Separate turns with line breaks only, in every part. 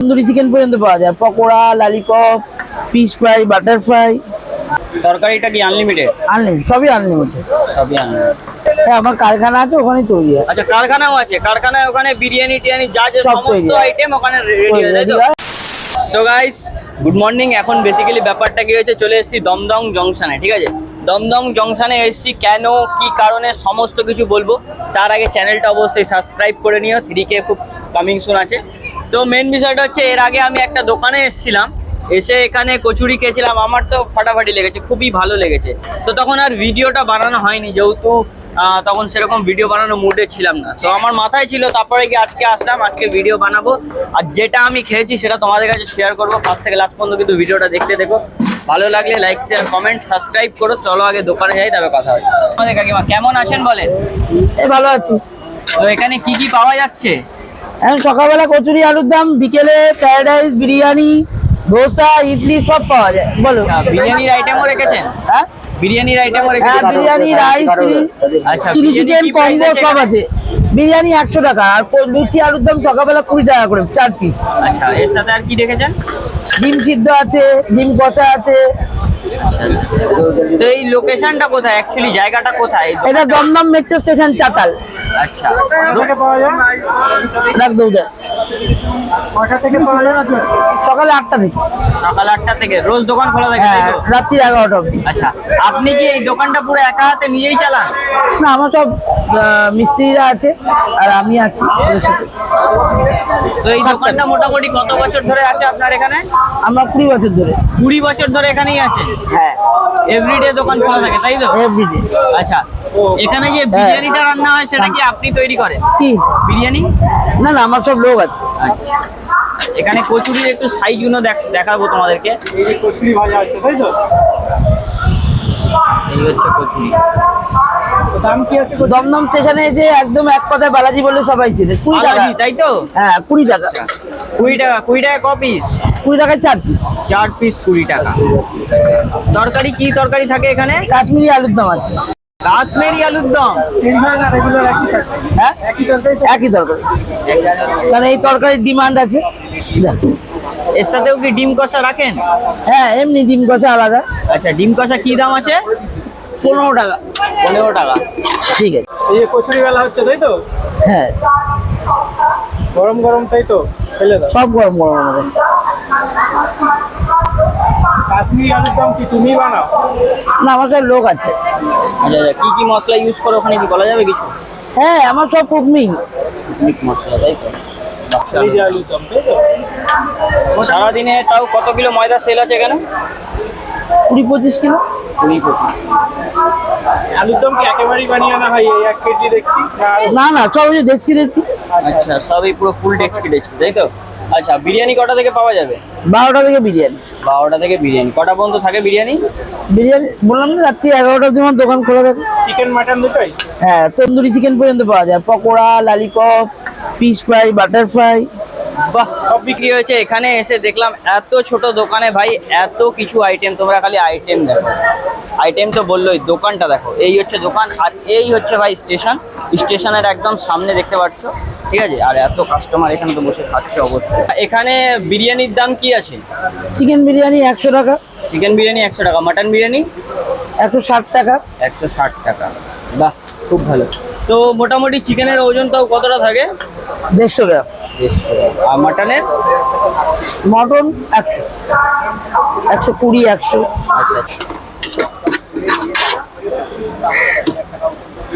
Tandoori chicken পর্যন্ত পাওয়া যায়। Pakora lollipop fish fry butter fry
তরকারিটা কি আনলিমিটেড
আনলিমিটেড সবই আনলিমিটেড
সবই আনলিমিটেড
হ্যাঁ আমার কারখানা আছে ওখানেই তৈরি হয়।
আচ্ছা কারখানাও আছে। কারখানায় ওখানে বিরিয়ানি টিরিয়ানি যা যা সমস্ত আইটেম ওখানে রেডি হয়ে যায় তো? সো গাইস গুড মর্নিং এখন বেসিক্যালি ব্যাপারটা কি হয়েছে? চলে এসেছি দমদম জংশনে ঠিক আছে? দমদম জংশনে এসেছি। কেন, কি কারণে, সমস্ত কিছু বলব। তার আগে চ্যানেলটা অবশ্যই সাবস্ক্রাইব করে নিও। থ্রি কে খুব কামিং সুন আছে। তো মেন বিষয়টা হচ্ছে, এর আগে আমি একটা দোকানে এসেছিলাম। এসে এখানে কচুরি খেয়েছিলাম। আমার তো ফাটাফাটি লেগেছে, খুবই ভালো লেগেছে। তো তখন আর ভিডিওটা বানানো হয়নি। যেহেতু তখন সেরকম ভিডিও বানানোর মুডে ছিলাম না। তো আমার মাথায় ছিল, তারপরে কি আজকে আসলাম, আজকে ভিডিও বানাবো। আর যেটা আমি খেয়েছি, সেটা তোমাদের কাছে শেয়ার করব। ফার্স্ট থেকে লাস্ট পর্যন্ত কিন্তু ভিডিওটা দেখতে দেখো। ভালো লাগলে লাইক শেয়ার কমেন্ট সাবস্ক্রাইব করো। চলো আগে দোকানে যাই তবে কথা হয় আমাদের কাকিমা কেমন আছেন বলেন?
এই ভালো আছি।
তো এখানে কি কি পাওয়া যাচ্ছে?
এখন সকালবেলা কচুরি আলুর দাম বিকেলে ফ্রাইড রাইস বিরিয়ানি ধোসা ইডলি সব পাওয়া যায়। বলো।
আচ্ছা, বিরিয়ানির আইটেমও রেখেছেন?
হ্যাঁ?
বিরিয়ানির আইটেমও
হ্যাঁ
রেখেছেন
বিরিয়ানি রাইস
আচ্ছা,
চিলি চিকেন কম্বো সব আছে। বিরিয়ানি একশো টাকা আর লুচি আলুর দাম সকালবেলা কুড়ি টাকা করে চার পিস
আচ্ছা এর সাথে আর কি রেখেছেন
ডিম সিদ্ধ আছে ডিম কষা আছে।
তো এই লোকেশনটা কোথায়? অ্যাকচুয়ালি জায়গাটা কোথায়?
এটা দমদম মেট্রো স্টেশন চাতাল।
আচ্ছা।
রাখ দৌদা সকালে আটটা থেকে।
সকাল আটটা থেকে। রোজ দোকান খোলা থাকে
হ্যাঁ? রাত্রি এগারোটা অবধি।
আচ্ছা। আপনি কি এই দোকানটা পুরো একা হাতে নিজেই চালান?
না আমার সব মিস্ত্রিরা আছে আর আমি আছি।
তো এই দোকানটা মোটামুটি কত বছর ধরে আছে আপনার এখানে?
আমরা কুড়ি বছর ধরে।
কুড়ি বছর ধরে এখানেই আছে?
হ্যাঁ।
এভরিডে দোকান খোলা থাকে তাই তো?
এভরিডে
আচ্ছা এখানে যে বিরিয়ানিটা রান্না হয় সেটা কি আপনি তৈরি করেন?
কি?
বিরিয়ানি?
না না আমার সব লোক আছে।
আচ্ছা। এখানে কচুরির একটু সাইজগুলো দেখাবো তোমাদেরকে।
এই যে কচুরি ভাজা হচ্ছে তাই তো?
এই হচ্ছে কচুরি।
দাম কি আছে
দমদম স্টেশনে যে একদম এক কথায় বালাজি বলে সবাই চিনে। কুড়ি টাকা।
তাই তো?
হ্যাঁ কুড়ি টাকা।
কুড়ি টাকা কুড়ি টাকা ক পিস
কুড়ি টাকায় চার পিস
চার পিস কুড়ি টাকা। তরকারি কি তরকারি থাকে এখানে?
কাশ্মীরি আলুর দাম আছে।
কাশ্মীরি আলুর দম।
হয়? রেগুলার একই থাকে
হ্যাঁ
একই তরকারি।
একই কারণ এই তরকারির ডিমান্ড আছে।
এর সাথেও কি ডিম কষা রাখেন?
হ্যাঁ এমনি ডিম কষা আলাদা।
আচ্ছা ডিম কষা কি দাম আছে?
পনেরো টাকা।
পনেরো টাকা।
ঠিক আছে।
এই কচুরি বেলা হচ্ছে তাই তো?
হ্যাঁ।
গরম গরম তাই তো?
সব গরম গরম আমাদের
কাশ্মীরি আলুর দম কি তুমি বানাও?
না আমার লোক আছে।
আচ্ছা আচ্ছা কি কি মশলা ইউজ করো ওখানে কি বলা যাবে কিছু?
হ্যাঁ আমার সব কুকমিং
মশলা তাই তো? সারাদিনে তাও কত কিলো ময়দা সেল আছে এখানে?
কুড়ি পঁচিশ কিলো।
কুড়ি পঁচিশ।
আলুর দম কি একেবারেই বানিয়ে আনা হয়? এই এক কেজি দেখছি। না
না না সব ওই ডেচকি ডেচকি
আচ্ছা সবই পুরো ফুল ডেক্সি ডেক্সি তাই তো? আচ্ছা বিরিয়ানি কটা থেকে পাওয়া যাবে?
বারোটা থেকে বিরিয়ানি।
বারোটা থেকে বিরিয়ানি। কটা পর্যন্ত থাকে বিরিয়ানি?
বিরিয়ানি বললাম না রাত্রি এগারোটা অব্দি আমার দোকান খোলা থাকে।
চিকেন মাটন দুটোই?
হ্যাঁ তন্দুরি চিকেন পর্যন্ত পাওয়া যায়। Pakora lollipop fish fry butter fry
বাহ সব বিক্রি হয়েছে। এখানে এসে দেখলাম এত ছোট দোকানে ভাই এত কিছু আইটেম তোমরা খালি আইটেম দেখো। আইটেম তো বললোই দোকানটা দেখো। এই হচ্ছে দোকান আর এই হচ্ছে ভাই স্টেশন স্টেশনের একদম সামনে দেখতে পাচ্ছ ঠিক আছে? আর এত কাস্টমার এখানে তো বসে খাচ্ছে অবশ্যই। এখানে বিরিয়ানির দাম কি আছে?
চিকেন বিরিয়ানি একশো টাকা।
চিকেন বিরিয়ানি একশো টাকা। মাটন বিরিয়ানি?
একশো ষাট টাকা।
একশো ষাট টাকা। বাহ খুব ভালো। তো মোটামুটি চিকেনের ওজন তাও কতটা থাকে?
দেড়শো গ্রাম।
আর মাটনের?
মটন একশো। একশো কুড়ি একশো।
আচ্ছা আচ্ছা।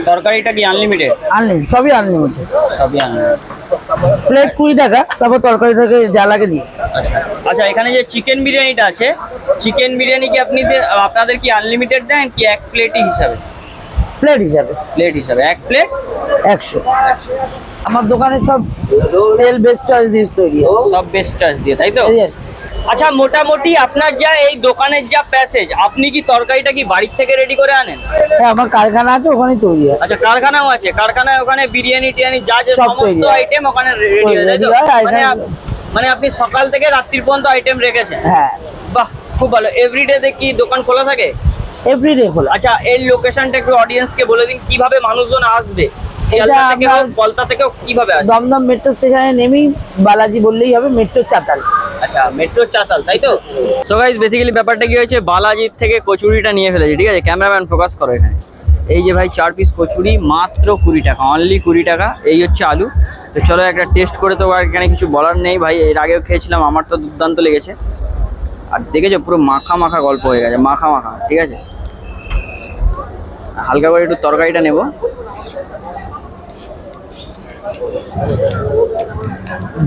তরকারিটা কি আনলিমিটেড
আনলিমিটেড সবই আনলিমিটেড
সবই আনলিমিটেড
প্লেট কুড়ি টাকা তারপর তরকারি থেকে যা লাগে নিয়ে
আচ্ছা আচ্ছা এখানে যে চিকেন বিরিয়ানিটা আছে চিকেন বিরিয়ানি কি আপনি আপনাদের কি আনলিমিটেড দেন কি এক প্লেটই হিসাবে?
প্লেট হিসাবে।
প্লেট হিসাবে এক প্লেট
একশো। আমার দোকানে সব তেল বেস্ট চয়েস দিয়ে তৈরি
সব বেস্ট চয়েস দিয়ে তাই তো। আচ্ছা মোটামুটি আপনার যা এই দোকানের যা প্যাসেজ আপনি কি তরকারিটা কি বাড়ির থেকে রেডি করে আনেন?
হ্যাঁ আমার কারখানা আছে ওখানেই তৈরি হয়।
আচ্ছা কারখানাও আছে। কারখানায় ওখানে বিরিয়ানি টিরিয়ানি যা যা সমস্ত আইটেম ওখানে রেডি হয়ে যায় মানে মানে আপনি সকাল থেকে রাত্রির পর্যন্ত আইটেম রেখেছেন?
হ্যাঁ।
বাহ খুব ভালো। এভরিডে কি দোকান খোলা থাকে?
এভরিডে খোলা।
আচ্ছা এই লোকেশনটা একটু অডিয়েন্সকে বলে দিন কীভাবে মানুষজন আসবে? শিয়ালদা
আপনার-
কলতা থেকেও কীভাবে আসবে
দমদম মেট্রো স্টেশনে নেমেই বালাজি বললেই হবে মেট্রো চাতাল।
আচ্ছা মেট্রো চাতাল তাই তো? সো গাইস বেসিক্যালি ব্যাপারটা কি হয়েছে? বালাজির থেকে কচুরিটা নিয়ে ফেলেছে ঠিক আছে? ক্যামেরাম্যান ফোকাস করো এখানে। এই যে ভাই চার পিস কচুরি মাত্র কুড়ি টাকা অনলি কুড়ি টাকা। এই হচ্ছে আলু। তো চলো একটা টেস্ট করে তো আর এখানে কিছু বলার নেই ভাই। এর আগেও খেয়েছিলাম আমার তো দুর্দান্ত লেগেছে। আর দেখেছ পুরো মাখা মাখা গল্প হয়ে গেছে মাখা মাখা ঠিক আছে? হালকা করে একটু তরকারিটা নেব।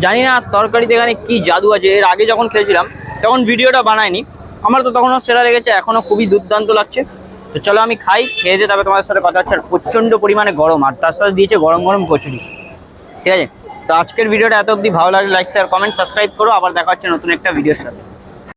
জানি না তরকারিতে এখানে কি জাদু আছে। এর আগে যখন খেয়েছিলাম তখন ভিডিওটা বানাইনি আমার তো তখনও সেরা লেগেছে, এখনও খুবই দুর্দান্ত লাগছে। তো চলো আমি খাই, খেয়ে দিয়ে তবে তোমাদের সাথে কথা হচ্ছে। আর প্রচণ্ড পরিমাণে গরম, আর তার সাথে দিয়েছে গরম গরম কচুরি। ঠিক আছে? তো আজকের ভিডিওটা এত অবধি। ভালো লাগলে লাইক শেয়ার কমেন্ট সাবস্ক্রাইব করো। আবার দেখা হচ্ছে নতুন একটা ভিডিওর সাথে।